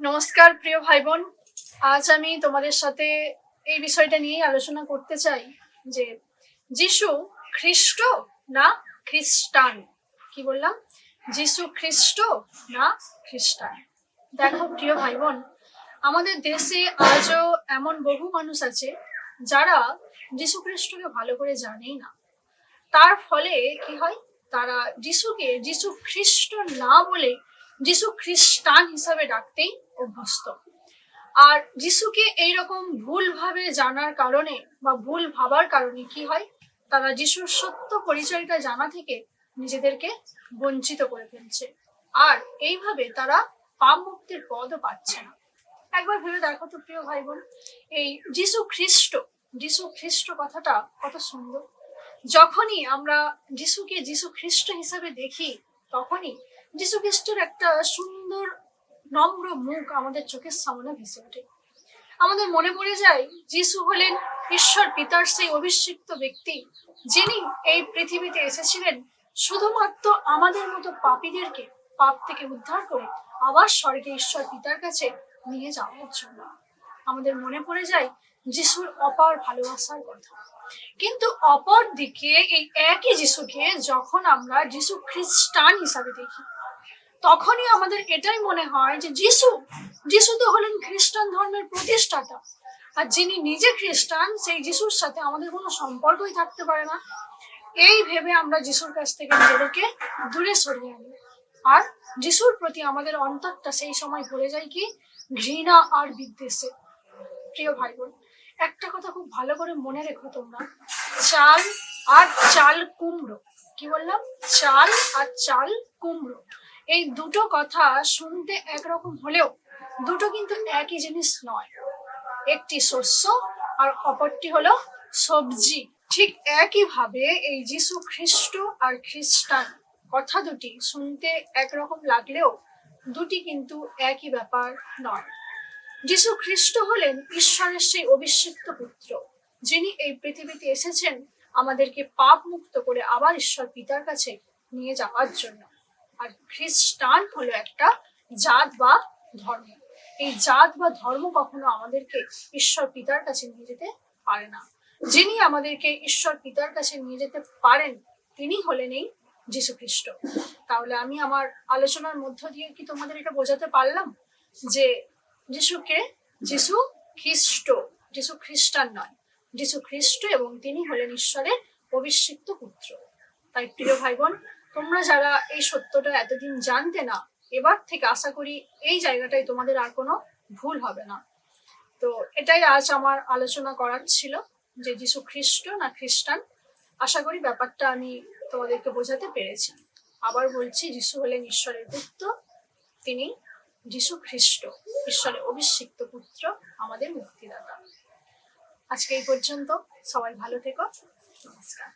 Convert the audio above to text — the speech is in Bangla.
নমস্কার, প্রিয় ভাই বোন আজ আমি তোমাদের সাথে এই বিষয়টা নিয়েই আলোচনা করতে চাই যে যিশু খ্রিস্ট না খ্রিস্টান? কি বললাম? যিশু খ্রিস্ট না খ্রিস্টান? দেখো, প্রিয় ভাই বোন আমাদের দেশে আজও এমন বহু মানুষ আছে যারা যিশু খ্রিস্টকে ভালো করে জানেই না। তার ফলে কি হয়? তারা যিশুকে যিশু খ্রিস্ট না বলে যিশু খ্রিস্টান হিসাবে ডাকতেই অভ্যস্ত। আর যিশুকে এইরকম ভুলভাবে জানার কারণে বা ভুল ভাবার কারণে কি হয়? তারা যিশুর সত্য পরিচয়টা জানা থেকে নিজেদেরকে বঞ্চিত করে ফেলছে। আর এইভাবে তারা পাপ মুক্তির পদও পাচ্ছে না। একবার ভেবে দেখো তো, প্রিয় ভাই বোন এই যিশু খ্রিস্ট যিশু খ্রিস্ট কথাটা কত সুন্দর। যখনই আমরা যিশুকে যিশু খ্রিস্ট হিসাবে দেখি, তখনই যিশু খ্রিস্টের একটা সুন্দর নম্র মুখ আমাদের চোখের সামনে ভেসে ওঠে। আমাদের মনে পড়ে যায়, যিশু হলেন ঈশ্বর পিতার সেই অভিষিক্ত ব্যক্তি, যিনি এই পৃথিবীতে এসেছিলেন শুধুমাত্র আমাদের মতো পাপীদেরকে পাপ থেকে উদ্ধার করে আবার স্বর্গে ঈশ্বর পিতার কাছে নিয়ে যাওয়ার জন্য। আমাদের মনে পড়ে যায়, যিশুর অপার ভালোবাসার কথা। কিন্তু অপর দিকে এই একই যিশুকে যখন আমরা যিশু খ্রিস্টান হিসাবে দেখি তখনই আমাদের এটাই মনে হয় যে যিশু যিশু তো হলেন খ্রিস্টান ধর্মের প্রতিষ্ঠাতা। আর যিনি নিজে খ্রিস্টান, সেই যিশুর সাথে আমাদের কোনো সম্পর্কই থাকতে পারে না। এই ভেবে আমরা যিশুর কাছ থেকে নিজেদেরকে দূরে সরিয়ে আনি। আর যিশুর প্রতি আমাদের অন্তরটা সেই সময় ভরে যায় কি? ঘৃণা আর বিদ্বেষে। প্রিয় ভাই বোন একটা কথা খুব ভালো করে মনে রেখো তোমরা। চাল আর চাল কুমড়ো। কি বললাম? চাল আর চাল কুমড়ো। এই দুটো কথা শুনতে একরকম হলেও দুটো কিন্তু একই জিনিস নয়। একটি শস্য আর অপরটি হলো সবজি। ঠিক একইভাবে এই যিশু খ্রিস্ট আর খ্রিস্টান কথা দুটি শুনতে একরকম লাগলেও দুটি কিন্তু একই ব্যাপার নয়। যিশু খ্রিস্ট হলেন ঈশ্বরের সেই অভিষিক্ত পুত্র, যিনি এই পৃথিবীতে এসেছেন আমাদেরকে পাপ মুক্ত করে আবার ঈশ্বর পিতার কাছে নিয়ে যাওয়ার জন্য। আর খ্রিস্টান হলো একটা জাত বা ধর্ম। এই জাত বা ধর্ম কখনো আমাদেরকে ঈশ্বর পিতার কাছে নিয়ে যেতে পারে না। যিনি আমাদেরকে ঈশ্বর পিতার কাছে নিয়ে যেতে পারেন, তিনি হলেন এই যীশু খ্রিস্ট তাহলে আমি আমার আলোচনার মধ্য দিয়ে কি তোমাদের এটা বোঝাতে পারলাম? যে যিশুকে যিশু খ্রিস্ট, যিশু খ্রিস্টান নয়, যিশু খ্রিস্ট এবং তিনি হলেন ঈশ্বরের অভিষিক্ত পুত্র। তাই প্রিয় ভাই বোন তোমরা যারা এই সত্যটা এতদিন জানতে না, এবার থেকে আশা করি এই জায়গাটায় তোমাদের আর কোনো ভুল হবে না। তো এটাই আজ আমার আলোচনা করার ছিল যে যিশু খ্রিস্ট না খ্রিস্টান। আশা করি ব্যাপারটা আমি তোমাদেরকে বোঝাতে পেরেছি। আবার বলছি, যিশু হলেন ঈশ্বরের পুত্র, তিনি যিশু খ্রিস্ট, ঈশ্বরের অভিষিক্ত পুত্র, আমাদের মুক্তিদাতা। আজকে এই পর্যন্ত সবাই ভালো থেকো। নমস্কার।